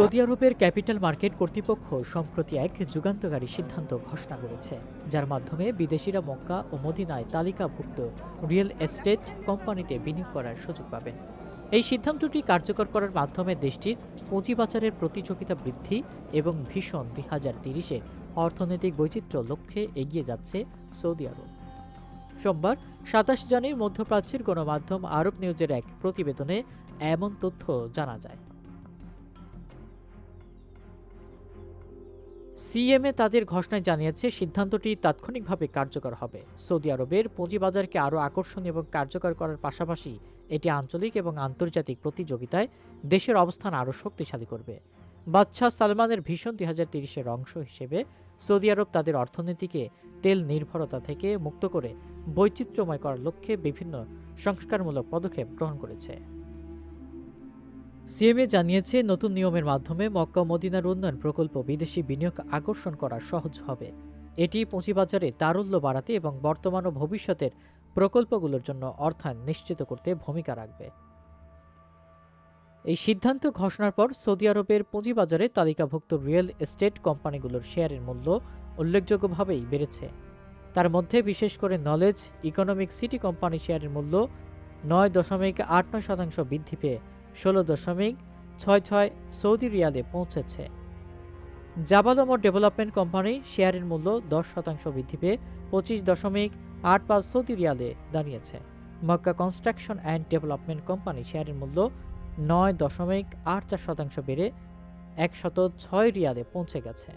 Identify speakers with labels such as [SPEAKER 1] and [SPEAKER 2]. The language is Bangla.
[SPEAKER 1] সৌদি আরবের ক্যাপিটাল মার্কেট কর্তৃপক্ষ সম্প্রতি এক যুগান্তকারী সিদ্ধান্ত ঘোষণা করেছে, যার মাধ্যমে বিদেশিরা মক্কা ও মদিনায় তালিকাভুক্ত রিয়েল এস্টেট কোম্পানিতে বিনিয়োগ করার সুযোগ পাবেন। এই সিদ্ধান্তটি কার্যকর করার মাধ্যমে দেশটির পুঁজিবাজারের প্রতিযোগিতা বৃদ্ধি এবং ভীষণ দুই হাজার তিরিশে অর্থনৈতিক বৈচিত্র্য লক্ষ্যে এগিয়ে যাচ্ছে সৌদি আরব। সোমবার, সাতাশ জানুয়ারি মধ্যপ্রাচ্যের গণমাধ্যম আরব নিউজের এক প্রতিবেদনে এমন তথ্য জানা যায়। সিএমএ তাদের ঘোষণায় জানিয়েছে, সিদ্ধান্তটি তাৎক্ষণিকভাবে কার্যকর হবে। সৌদি আরবের পুঁজিবাজারকে আরও আকর্ষণীয় এবং কার্যকর করার পাশাপাশি এটি আঞ্চলিক এবং আন্তর্জাতিক প্রতিযোগিতায় দেশের অবস্থান আরও শক্তিশালী করবে। বাদশাহ সালমানের ভীষণ দুই হাজার তিরিশের অংশ হিসেবে সৌদি আরব তাদের অর্থনীতিকে তেল নির্ভরতা থেকে মুক্ত করে বৈচিত্র্যময় করার লক্ষ্যে বিভিন্ন সংস্কারমূলক পদক্ষেপ গ্রহণ করেছে। সিএমএ জানিয়েছে, নতুন নিয়মের মাধ্যমে মক্কা মদিনার উন্নয়ন প্রকল্প বিদেশি বিনিয়োগ আকর্ষণ করা সহজ হবে। এটি পুঁজিবাজারে তারল্য বাড়াতে এবং বর্তমান ও ভবিষ্যতের প্রকল্পগুলোর জন্য অর্থায়ন নিশ্চিত করতে ভূমিকা রাখবে। এই সিদ্ধান্ত ঘোষণার পর সৌদি আরবের পুঁজিবাজারে তালিকাভুক্ত রিয়েল এস্টেট কোম্পানিগুলোর শেয়ারের মূল্য উল্লেখযোগ্যভাবেই বেড়েছে। তার মধ্যে বিশেষ করে নলেজ, ইকোনমিক সিটি কোম্পানি শেয়ারের মূল্য নয় দশমিক আট নয় শতাংশ বৃদ্ধি পেয়ে ষোলো দশমিক ছয় ছয় সৌদি রিয়ালে পৌঁছেছে। জাবালমর ডেভেলপমেন্ট কোম্পানি শেয়ারের মূল্য দশ শতাংশ বৃদ্ধি পেয়ে পঁচিশ দশমিক আট পাঁচ সৌদি রিয়ালে দাঁড়িয়েছে। Makkah construction and development company শেয়ারের মূল্য নয় দশমিক আট চার শতাংশ বেড়ে একশত ছয় রিয়ালে পৌঁছে গেছে।